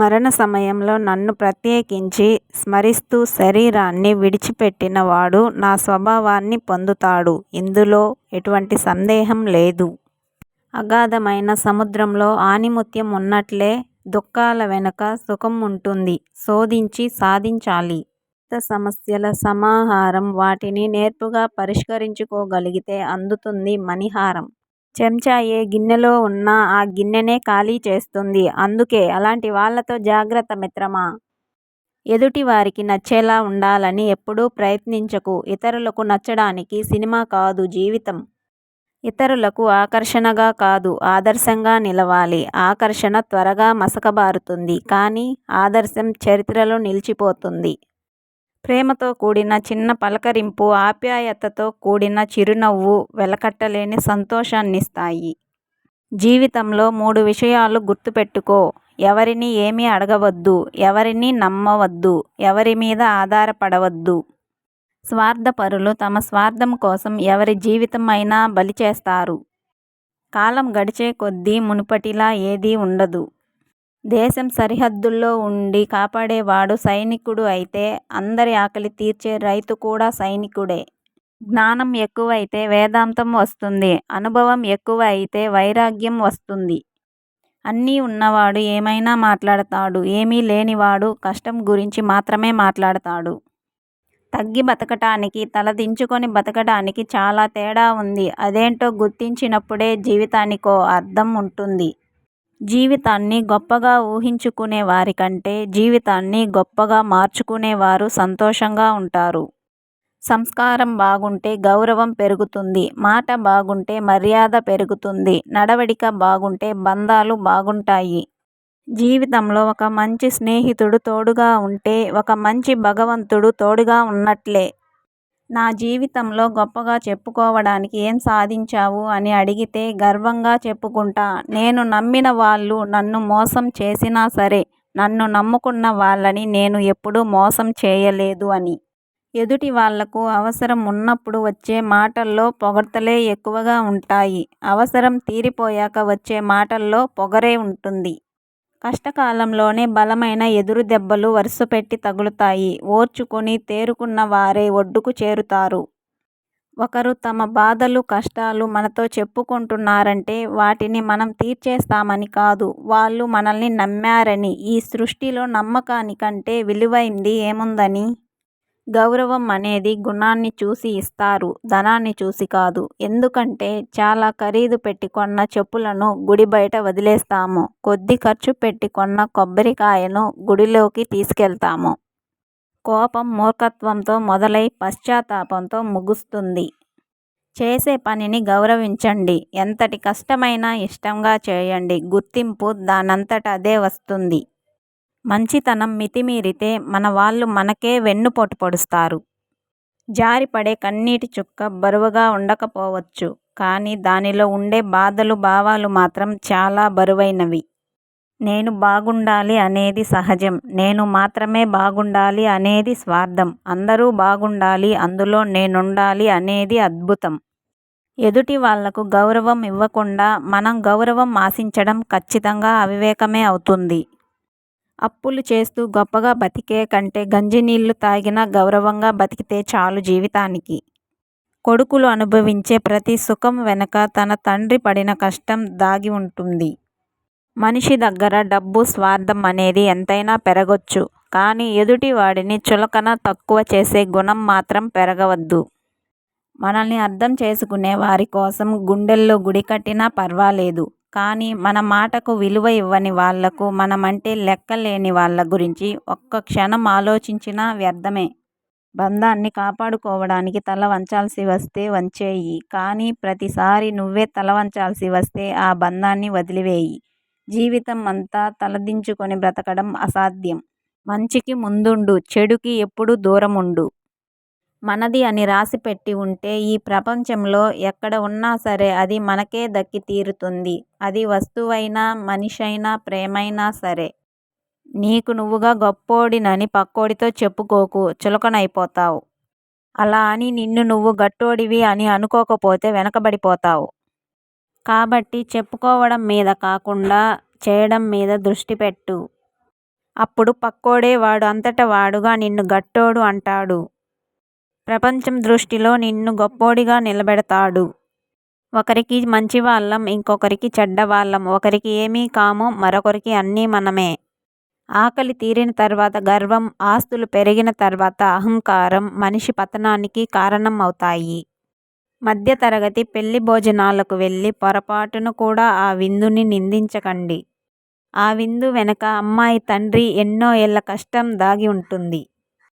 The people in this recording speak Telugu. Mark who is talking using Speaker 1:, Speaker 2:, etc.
Speaker 1: మరణ సమయంలో నన్ను ప్రత్యేకించి స్మరిస్తూ శరీరాన్ని విడిచిపెట్టిన వాడు నా స్వభావాన్ని పొందుతాడు ఇందులో ఎటువంటి సందేహం లేదు. అగాధమైన సముద్రంలో ఆణిముత్యం ఉన్నట్లే దుఃఖాల వెనుక సుఖం ఉంటుంది. శోధించి సాధించాలి. సమస్యల సమాహారం వాటిని నేర్పుగా పరిష్కరించుకోగలిగితే అందుతుంది మణిహారం. చెంచా ఏ గిన్నెలో ఉన్నా ఆ గిన్నెనే ఖాళీ చేస్తుంది. అందుకే అలాంటి వాళ్ళతో జాగ్రత్త మిత్రమా! ఎదుటి వారికి నచ్చేలా ఉండాలని ఎప్పుడూ ప్రయత్నించకు. ఇతరులకు నచ్చడానికి సినిమా కాదు జీవితం. ఇతరులకు ఆకర్షణగా కాదు ఆదర్శంగా నిలవాలి. ఆకర్షణ త్వరగా మసకబారుతుంది. కానీ ఆదర్శం చరిత్రలో నిలిచిపోతుంది. ప్రేమతో కూడిన చిన్న పలకరింపు, ఆప్యాయతతో కూడిన చిరునవ్వు వెలకట్టలేని సంతోషాన్నిస్తాయి. జీవితంలో మూడు విషయాలు గుర్తుపెట్టుకో ఎవరిని ఏమీ అడగవద్దు. ఎవరిని నమ్మవద్దు. ఎవరి మీద ఆధారపడవద్దు. స్వార్థపరులు తమ స్వార్థం కోసం ఎవరి జీవితం అయినా బలి చేస్తారు. కాలం గడిచేకొద్దీ మునుపటిలా ఏదీ ఉండదు. దేశం సరిహద్దుల్లో ఉండి కాపాడేవాడు సైనికుడు అయితే అందరి ఆకలి తీర్చే రైతు కూడా సైనికుడే. జ్ఞానం ఎక్కువైతే వేదాంతం వస్తుంది. అనుభవం ఎక్కువ అయితే వైరాగ్యం వస్తుంది. అన్నీ ఉన్నవాడు ఏమైనా మాట్లాడతాడు. ఏమీ లేనివాడు కష్టం గురించి మాత్రమే మాట్లాడతాడు. తగ్గి బతకటానికి తలదించుకొని బతకటానికి చాలా తేడా ఉంది. అదేంటో గుర్తించినప్పుడే జీవితానికో అర్థం ఉంటుంది. జీవితాన్ని గొప్పగా ఊహించుకునే వారికంటే జీవితాన్ని గొప్పగా మార్చుకునేవారు సంతోషంగా ఉంటారు. సంస్కారం బాగుంటే గౌరవం పెరుగుతుంది. మాట బాగుంటే మర్యాద పెరుగుతుంది. నడవడిక బాగుంటే బంధాలు బాగుంటాయి. జీవితంలో ఒక మంచి స్నేహితుడు తోడుగా ఉంటే ఒక మంచి భగవంతుడు తోడుగా ఉన్నట్లే. నా జీవితంలో గొప్పగా చెప్పుకోవడానికి ఏం సాధించావు అని అడిగితే గర్వంగా చెప్పుకుంటా నేను నమ్మిన వాళ్ళు నన్ను మోసం చేసినా సరే నన్ను నమ్ముకున్న వాళ్ళని నేను ఎప్పుడూ మోసం చేయలేదు అని. ఎదుటి వాళ్ళకు అవసరం ఉన్నప్పుడు వచ్చే మాటల్లో పొగడ్తలే ఎక్కువగా ఉంటాయి. అవసరం తీరిపోయాక వచ్చే మాటల్లో పొగరే ఉంటుంది. కష్టకాలంలోనే బలమైన ఎదురుదెబ్బలు వరుసపెట్టి తగులుతాయి. ఓర్చుకుని, తేరుకున్నవారే ఒడ్డుకు చేరుతారు. ఒకరు తమ బాధలు, కష్టాలు మనతో చెప్పుకుంటున్నారంటే వాటిని మనం తీర్చేస్తామని కాదు. వాళ్ళు మనల్ని నమ్మారని. ఈ సృష్టిలో నమ్మకానికంటే విలువైంది ఏముందని? గౌరవం అనేది గుణాన్ని చూసి ఇస్తారు. ధనాన్ని చూసి కాదు. ఎందుకంటే చాలా ఖరీదు పెట్టి కొన్న చెప్పులను గుడి బయట వదిలేస్తాము. కొద్ది ఖర్చు పెట్టి కొన్న కొబ్బరికాయను గుడిలోకి తీసుకెళ్తాము. కోపం మూర్ఖత్వంతో మొదలై పశ్చాత్తాపంతో ముగుస్తుంది. చేసే పనిని గౌరవించండి. ఎంతటి కష్టమైనా ఇష్టంగా చేయండి. గుర్తింపు దానంతట అదే వస్తుంది. మంచితనం మితిమీరితే మనవాళ్ళు మనకే వెన్నుపోటు పొడుస్తారు. జారిపడే కన్నీటి చుక్క బరువుగా ఉండకపోవచ్చు. కానీ దానిలో ఉండే బాధలు, భావాలు మాత్రం చాలా బరువైనవి. నేను బాగుండాలి అనేది సహజం. నేను మాత్రమే బాగుండాలి అనేది స్వార్థం. అందరూ బాగుండాలి అందులో నేనుండాలి అనేది అద్భుతం. ఎదుటి వాళ్ళకు గౌరవం ఇవ్వకుండా మనం గౌరవం ఆశించడం ఖచ్చితంగా అవివేకమే అవుతుంది. అప్పులు చేస్తూ గొప్పగా బతికే కంటే గంజినీళ్ళు తాగినా గౌరవంగా బతికితే చాలు జీవితానికి. కొడుకులు అనుభవించే ప్రతి సుఖం వెనక తన తండ్రి పడిన కష్టం దాగి ఉంటుంది. మనిషి దగ్గర డబ్బు, స్వార్థం అనేది ఎంతైనా పెరగొచ్చు. కానీ ఎదుటి వాడిని చులకన, తక్కువ చేసే గుణం మాత్రం పెరగవద్దు. మనల్ని అర్థం చేసుకునే వారి కోసం గుండెల్లో గుడి కట్టినా పర్వాలేదు కానీ మన మాటకు విలువ ఇవ్వని వాళ్ళకు, మనమంటే లెక్కలేని వాళ్ళ గురించి ఒక్క క్షణం ఆలోచించినా వ్యర్థమే. బంధాన్ని కాపాడుకోవడానికి తల వంచాల్సి వస్తే వంచేయి కానీ ప్రతిసారి నువ్వే తల వంచాల్సి వస్తే ఆ బంధాన్ని వదిలివేయి జీవితం అంతా తలదించుకొని బ్రతకడం అసాధ్యం. మంచికి ముందుండు. చెడుకి ఎప్పుడూ దూరముండు. మనది అని రాసిపెట్టి ఉంటే ఈ ప్రపంచంలో ఎక్కడ ఉన్నా సరే అది మనకే దక్కి తీరుతుంది. అది వస్తువైనా, మనిషైనా, ప్రేమైనా సరే. నీకు నువ్వుగా గొప్పోడినని పక్కోడితో చెప్పుకోకు. చులకనైపోతావు అలా అని నిన్ను నువ్వు గట్టోడివి అని అనుకోకపోతే వెనకబడిపోతావు కాబట్టి చెప్పుకోవడం మీద కాకుండా చేయడం మీద దృష్టి పెట్టు. అప్పుడు పక్కోడే వాడు అంతట వాడుగా నిన్ను గట్టోడు అంటాడు. ప్రపంచం దృష్టిలో నిన్ను గొప్పోడిగా నిలబెడతాడు. ఒకరికి మంచివాళ్ళం ఇంకొకరికి చెడ్డవాళ్ళం. ఒకరికి ఏమీ కాము మరొకరికి అన్నీ మనమే. ఆకలి తీరిన తర్వాత గర్వం, ఆస్తులు పెరిగిన తర్వాత అహంకారం మనిషి పతనానికి కారణం అవుతాయి. మధ్యతరగతి పెళ్ళి భోజనాలకు వెళ్ళి పొరపాటున కూడా ఆ విందుని నిందించకండి. ఆ విందు వెనక అమ్మాయి తండ్రి ఎన్నో ఏళ్ళ కష్టం దాగి ఉంటుంది.